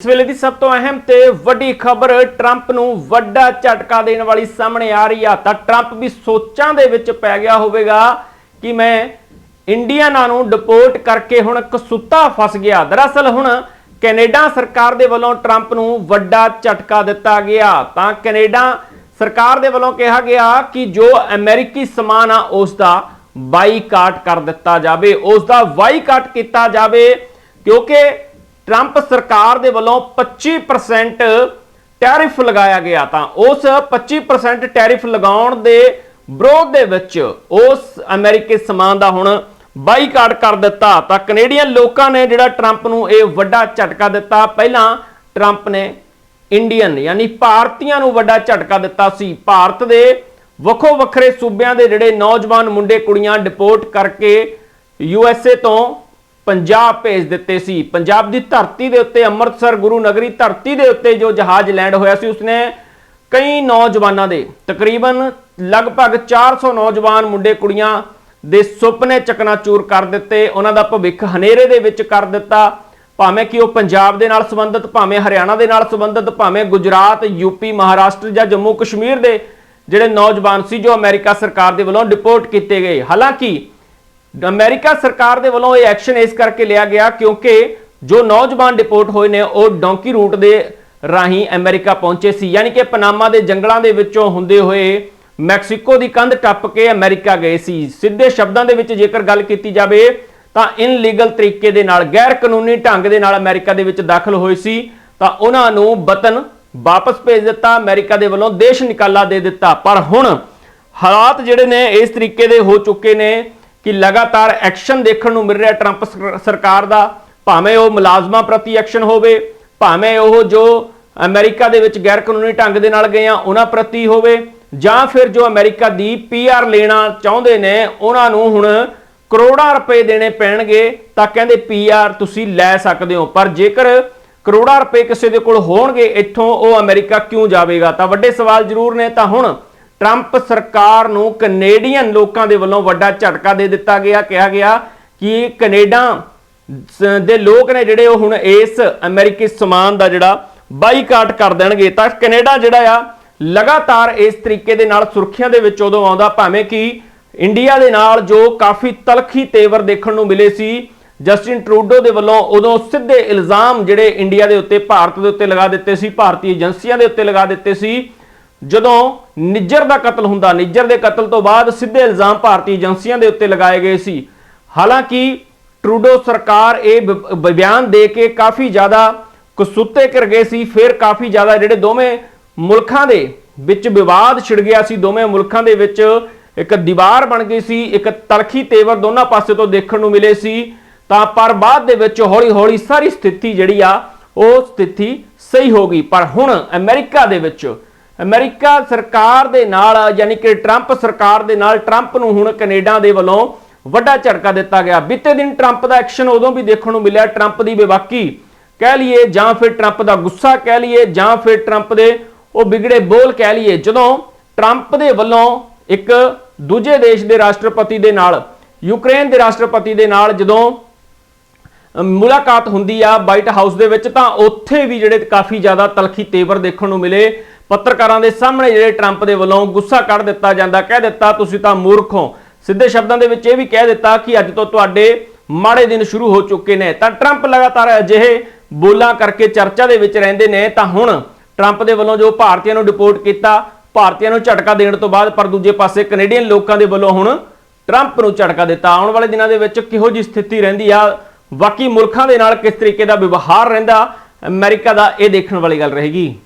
ਇਸ ਵੇਲੇ ਦੀ ਸਭ ਤੋਂ ਅਹਿਮ ਤੇ ਵੱਡੀ ਖਬਰ ਟਰੰਪ ਨੂੰ ਵੱਡਾ ਝਟਕਾ ਦੇਣ ਵਾਲੀ ਸਾਹਮਣੇ ਆ ਰਹੀ ਆ। ਤਾਂ ਟਰੰਪ ਵੀ ਸੋਚਾਂ ਦੇ ਵਿੱਚ ਪੈ ਗਿਆ ਹੋਵੇਗਾ ਕਿ ਮੈਂ ਇੰਡੀਅਨਾਂ ਨੂੰ ਡਿਪੋਰਟ ਕਰਕੇ ਹੁਣ ਕਸੁੱਤਾ ਫਸ ਗਿਆ। ਦਰਅਸਲ ਹੁਣ ਕੈਨੇਡਾ ਸਰਕਾਰ ਦੇ ਵੱਲੋਂ ਟਰੰਪ ਨੂੰ ਵੱਡਾ ਝਟਕਾ ਦਿੱਤਾ ਗਿਆ। ਤਾਂ ਕੈਨੇਡਾ ਸਰਕਾਰ ਦੇ ਵੱਲੋਂ ਕਿਹਾ ਗਿਆ ਕਿ ਜੋ ਅਮਰੀਕੀ ਸਮਾਨ ਆ, ਉਸ ਦਾ ਬਾਈਕਾਟ ਕਰ ਦਿੱਤਾ ਜਾਵੇ। ਉਸ ਦਾ ਬਾਈਕਾਟ ਕੀਤਾ ਜਾਵੇ ਕਿਉਂਕਿ ਟਰੰਪ ਸਰਕਾਰ ਦੇ ਵੱਲੋਂ 25% ਟੈਰਿਫ ਲਗਾਇਆ ਗਿਆ ਤਾਂ ਉਸ 25% ਟੈਰਿਫ ਲਗਾਉਣ ਦੇ ਵਿਰੋਧ ਦੇ ਵਿੱਚ ਉਸ ਅਮਰੀਕੀ ਸਮਾਨ ਦਾ ਹੁਣ ਬਾਈਕਾਟ ਕਰ ਦਿੱਤਾ। ਤਾਂ ਕੈਨੇਡੀਅਨ ਲੋਕਾਂ ਨੇ ਜਿਹੜਾ ਟਰੰਪ ਨੂੰ ਇਹ ਵੱਡਾ ਝਟਕਾ ਦਿੱਤਾ, ਪਹਿਲਾਂ ਟਰੰਪ ਨੇ ਇੰਡੀਅਨ ਯਾਨੀ ਭਾਰਤੀਆਂ ਨੂੰ ਵੱਡਾ ਝਟਕਾ ਦਿੱਤਾ ਸੀ। ਭਾਰਤ ਦੇ ਵੱਖੋ ਵੱਖਰੇ ਸੂਬਿਆਂ ਦੇ ਜਿਹੜੇ ਨੌਜਵਾਨ ਮੁੰਡੇ ਕੁੜੀਆਂ ਡਿਪੋਰਟ ਕਰਕੇ ਯੂਐਸਏ ਤੋਂ ਪੰਜਾਬ ਭੇਜ ਦਿੱਤੇ ਸੀ। ਪੰਜਾਬ ਦੀ ਧਰਤੀ ਦੇ ਉੱਤੇ ਅੰਮ੍ਰਿਤਸਰ ਗੁਰੂ ਨਗਰੀ ਧਰਤੀ ਦੇ ਉੱਤੇ ਜੋ ਜਹਾਜ਼ ਲੈਂਡ ਹੋਇਆ ਸੀ, ਉਸਨੇ ਕਈ ਨੌਜਵਾਨਾਂ ਦੇ, ਤਕਰੀਬਨ ਲਗਭਗ 400 ਨੌਜਵਾਨ ਮੁੰਡੇ ਕੁੜੀਆਂ ਦੇ ਸੁਪਨੇ ਚਕਨਾਚੂਰ ਕਰ ਦਿੱਤੇ। ਉਹਨਾਂ ਦਾ ਭਵਿੱਖ ਹਨੇਰੇ ਦੇ ਵਿੱਚ ਕਰ ਦਿੱਤਾ। ਭਾਵੇਂ ਕਿ ਉਹ ਪੰਜਾਬ ਦੇ ਨਾਲ ਸੰਬੰਧਿਤ, ਭਾਵੇਂ ਹਰਿਆਣਾ ਦੇ ਨਾਲ ਸੰਬੰਧਿਤ, ਭਾਵੇਂ ਗੁਜਰਾਤ ਯੂਪੀ ਮਹਾਰਾਸ਼ਟਰ ਜਾਂ ਜੰਮੂ ਕਸ਼ਮੀਰ ਦੇ ਜਿਹੜੇ ਨੌਜਵਾਨ ਸੀ, ਜੋ ਅਮਰੀਕਾ ਸਰਕਾਰ ਦੇ ਵੱਲੋਂ ਡਿਪੋਰਟ ਕੀਤੇ ਗਏ। ਹਾਲਾਂਕਿ ਅਮਰੀਕਾ ਸਰਕਾਰ ਦੇ ਵੱਲੋਂ ਇਹ ਐਕਸ਼ਨ ਇਸ ਕਰਕੇ ਲਿਆ ਗਿਆ ਕਿਉਂਕਿ ਜੋ ਨੌਜਵਾਨ ਡਿਪੋਰਟ ਹੋਏ ਨੇ, ਉਹ ਡੌਂਕੀ ਰੂਟ ਦੇ ਰਾਹੀਂ ਅਮਰੀਕਾ ਪਹੁੰਚੇ ਸੀ। ਯਾਨੀ ਕਿ ਪਨਾਮਾ ਦੇ ਜੰਗਲਾਂ ਦੇ ਵਿੱਚੋਂ ਹੁੰਦੇ ਹੋਏ ਮੈਕਸੀਕੋ ਦੀ ਕੰਧ ਟੱਪ ਕੇ ਅਮਰੀਕਾ ਗਏ ਸੀ। ਸਿੱਧੇ ਸ਼ਬਦਾਂ ਦੇ ਵਿੱਚ ਜੇਕਰ ਗੱਲ ਕੀਤੀ ਜਾਵੇ, ਤਾਂ ਇਨਲੀਗਲ ਤਰੀਕੇ ਦੇ ਨਾਲ ਗੈਰ ਕਾਨੂੰਨੀ ਢੰਗ ਦੇ ਨਾਲ ਅਮਰੀਕਾ ਦੇ ਵਿੱਚ ਦਾਖਲ ਹੋਏ ਸੀ। ਤਾਂ ਉਹਨਾਂ ਨੂੰ ਵਤਨ ਵਾਪਸ ਭੇਜ ਦਿੱਤਾ, ਅਮਰੀਕਾ ਦੇ ਵੱਲੋਂ ਦੇਸ਼ ਨਿਕਾਲਾ ਦੇ ਦਿੱਤਾ। ਪਰ ਹੁਣ ਹਾਲਾਤ ਜਿਹੜੇ ਨੇ, ਇਸ ਤਰੀਕੇ ਦੇ ਹੋ ਚੁੱਕੇ ਨੇ ਕਿ ਲਗਾਤਾਰ ਐਕਸ਼ਨ ਦੇਖਣ ਨੂੰ ਮਿਲ ਰਿਹਾ ਟਰੰਪ ਸਰਕਾਰ ਦਾ, ਭਾਵੇਂ ਉਹ ਮੁਲਾਜ਼ਮਾਂ ਪ੍ਰਤੀ ਐਕਸ਼ਨ ਹੋਵੇ, ਭਾਵੇਂ ਉਹ ਜੋ ਅਮਰੀਕਾ ਦੇ ਵਿੱਚ ਗੈਰ ਕਾਨੂੰਨੀ ਢੰਗ ਦੇ ਨਾਲ ਗਏ ਆ, ਉਹਨਾਂ ਪ੍ਰਤੀ ਹੋਵੇ, ਜਾਂ ਫਿਰ ਜੋ ਅਮਰੀਕਾ ਦੀ ਪੀਆਰ ਲੈਣਾ ਚਾਹੁੰਦੇ ਨੇ, ਉਹਨਾਂ ਨੂੰ ਹੁਣ ਕਰੋੜਾਂ ਰੁਪਏ ਦੇਣੇ ਪੈਣਗੇ, ਤਾਂ ਕਹਿੰਦੇ ਪੀਆਰ ਤੁਸੀਂ ਲੈ ਸਕਦੇ ਹੋ। ਪਰ ਜੇਕਰ ਕਰੋੜਾਂ ਰੁਪਏ ਕਿਸੇ ਦੇ ਕੋਲ ਹੋਣਗੇ, ਇੱਥੋਂ ਉਹ ਅਮਰੀਕਾ ਕਿਉਂ ਜਾਵੇਗਾ? ਤਾਂ ਵੱਡੇ ਸਵਾਲ ਜ਼ਰੂਰ ਨੇ, ਤਾਂ ਹੁਣ ਟਰੰਪ ਸਰਕਾਰ ਨੂੰ ਕੈਨੇਡੀਅਨ ਲੋਕਾਂ ਦੇ ਵੱਲੋਂ ਵੱਡਾ ਝਟਕਾ ਦੇ ਦਿੱਤਾ ਗਿਆ, ਕਿਹਾ ਗਿਆ ਕਿ ਕੈਨੇਡਾ ਸ- ਦੇ ਲੋਕ ਨੇ ਜਿਹੜੇ ਉਹ ਹੁਣ ਇਸ ਅਮਰੀਕੀ ਸਮਾਨ ਦਾ ਜਿਹੜਾ ਬਾਈਕਾਟ ਕਰ ਦੇਣਗੇ। ਤਾਂ ਕੈਨੇਡਾ ਜਿਹੜਾ ਆ, ਲਗਾਤਾਰ ਇਸ ਤਰੀਕੇ ਦੇ ਨਾਲ ਸੁਰੱਖਿਆ ਦੇ ਵਿੱਚ ਉਦੋਂ ਆਉਂਦਾ, ਭਾਵੇਂ ਕਿ ਇੰਡੀਆ ਦੇ ਨਾਲ ਜੋ ਕਾਫੀ ਤਲਖੀ ਤੇਵਰ ਦੇਖਣ ਨੂੰ ਮਿਲੇ ਸੀ, ਜਸਟਿਨ ਟਰੂਡੋ ਦੇ ਵੱਲੋਂ ਉਦੋਂ ਸਿੱਧੇ ਇਲਜ਼ਾਮ ਜਿਹੜੇ ਇੰਡੀਆ ਦੇ ਉੱਤੇ, ਭਾਰਤ ਦੇ ਉੱਤੇ ਲਗਾ ਦਿੱਤੇ ਸੀ, ਭਾਰਤੀ ਏਜੰਸੀਆਂ ਦੇ ਉੱਤੇ ਲਗਾ ਦਿੱਤੇ ਸੀ ਜਦੋਂ ਨਿੱਜਰ ਦਾ ਕਤਲ ਹੁੰਦਾ, ਨਿੱਜਰ ਦੇ ਕਤਲ ਤੋਂ ਬਾਅਦ ਸਿੱਧੇ ਇਲਜ਼ਾਮ ਭਾਰਤੀ ਏਜੰਸੀਆਂ ਦੇ ਉੱਤੇ ਲਗਾਏ ਗਏ ਸੀ। ਹਾਲਾਂਕਿ ਟਰੂਡੋ ਸਰਕਾਰ ਇਹ ਬ- ਬਿਆਨ ਦੇ ਕੇ ਕਾਫੀ ਜ਼ਿਆਦਾ ਕਸੂਤੇ ਕਰ ਗਏ ਸੀ, ਫਿਰ ਕਾਫੀ ਜ਼ਿਆਦਾ ਜਿਹੜੇ ਦੋਵੇਂ ਮੁਲਕਾਂ ਦੇ ਵਿੱਚ ਵਿਵਾਦ ਛਿੜ ਗਿਆ ਸੀ, ਦੋਵੇਂ ਮੁਲਕਾਂ ਦੇ ਵਿੱਚ ਇੱਕ ਦੀਵਾਰ ਬਣ ਗਈ ਸੀ, ਇੱਕ ਤਲਖੀ ਤੇਵਰ ਦੋਨਾਂ ਪਾਸੇ ਤੋਂ ਦੇਖਣ ਨੂੰ ਮਿਲੇ ਸੀ। ਤਾਂ ਪਰ ਬਾਅਦ ਦੇ ਵਿੱਚ ਹੌਲੀ-ਹੌਲੀ ਸਾਰੀ ਸਥਿਤੀ ਜਿਹੜੀ ਆ, ਉਹ ਸਥਿਤੀ ਸਹੀ ਹੋ ਗਈ। ਪਰ ਹੁਣ ਅਮਰੀਕਾ ਦੇ ਵਿੱਚ ਅਮਰੀਕਾ ਸਰਕਾਰ ਦੇ ਨਾਲ, ਯਾਨੀ ਕਿ ਟਰੰਪ ਸਰਕਾਰ ਦੇ ਨਾਲ, ਟਰੰਪ ਨੂੰ ਹੁਣ ਕੈਨੇਡਾ ਦੇ ਵੱਲੋਂ ਵੱਡਾ ਝਟਕਾ ਦਿੱਤਾ ਗਿਆ। ਬੀਤੇ ਦਿਨ ਟਰੰਪ ਦਾ ਐਕਸ਼ਨ ਉਦੋਂ ਵੀ ਦੇਖਣ ਨੂੰ ਮਿਲਿਆ, ਟਰੰਪ ਦੀ ਬੇਬਾਕੀ ਕਹਿ ਲਈਏ ਜਾਂ ਫਿਰ ਟਰੰਪ ਦਾ ਗੁੱਸਾ ਕਹਿ ਲਈਏ, ਜਾਂ ਫਿਰ ਟਰੰਪ ਦੇ ਉਹ ਵਿਗੜੇ ਬੋਲ ਕਹਿ ਲਈਏ, ਜਦੋਂ ਟਰੰਪ ਦੇ ਵੱਲੋਂ ਇੱਕ ਦੂਜੇ ਦੇਸ਼ ਦੇ ਰਾਸ਼ਟਰਪਤੀ ਦੇ ਨਾਲ, ਯੂਕਰੇਨ ਦੇ ਰਾਸ਼ਟਰਪਤੀ ਦੇ ਨਾਲ ਜਦੋਂ ਮੁਲਾਕਾਤ ਹੁੰਦੀ ਆ ਵਾਈਟ ਹਾਊਸ ਦੇ ਵਿੱਚ, ਤਾਂ ਉੱਥੇ ਵੀ ਜਿਹੜੇ ਕਾਫੀ ਜ਼ਿਆਦਾ ਤਲਖੀ ਤੇਵਰ ਦੇਖਣ ਨੂੰ ਮਿਲੇ। ਪੱਤਰਕਾਰਾਂ ਦੇ ਸਾਹਮਣੇ ਜਿਹੜੇ ਟਰੰਪ ਦੇ ਵੱਲੋਂ ਗੁੱਸਾ ਕੱਢ ਦਿੱਤਾ ਜਾਂਦਾ, ਕਹਿ ਦਿੱਤਾ, ਤੁਸੀਂ ਤਾਂ ਮੂਰਖ ਹੋ। ਸਿੱਧੇ ਸ਼ਬਦਾਂ ਦੇ ਵਿੱਚ ਇਹ ਵੀ ਕਹਿ ਦਿੱਤਾ ਕਿ ਅੱਜ ਤੋਂ ਤੁਹਾਡੇ ਮਾੜੇ ਦਿਨ ਸ਼ੁਰੂ ਹੋ ਚੁੱਕੇ ਨੇ। ਤਾਂ ਟਰੰਪ ਲਗਾਤਾਰ ਅਜਿਹੇ ਬੋਲਾਂ ਕਰਕੇ ਚਰਚਾ ਦੇ ਵਿੱਚ ਰਹਿੰਦੇ ਨੇ, ਤਾਂ ਹੁਣ ਟਰੰਪ ਦੇ ਵੱਲੋਂ ਜੋ ਭਾਰਤੀਆਂ ਨੂੰ ਡਿਪੋਰਟ ਕੀਤਾ, ਭਾਰਤੀਆਂ ਨੂੰ ਝਟਕਾ ਦੇਣ ਤੋਂ ਬਾਅਦ ਪਰ ਦੂਜੇ ਪਾਸੇ ਕੈਨੇਡੀਅਨ ਲੋਕਾਂ ਦੇ ਵੱਲੋਂ ਹੁਣ ਟਰੰਪ ਨੂੰ ਝਟਕਾ ਦਿੱਤਾ। ਆਉਣ ਵਾਲੇ ਦਿਨਾਂ ਦੇ ਵਿੱਚ ਕਿਹੋ ਜੀ ਸਥਿਤੀ ਰਹਿੰਦੀ ਆ? ਬਾਕੀ ਮੁਲਕਾਂ ਦੇ ਨਾਲ ਕਿਸ ਤਰੀਕੇ ਦਾ ਵਿਵਹਾਰ ਰਹਿੰਦਾ? ਅਮਰੀਕਾ ਦਾ ਇਹ ਦੇਖਣ ਵਾਲੀ ਗੱਲ ਰਹੇਗੀ।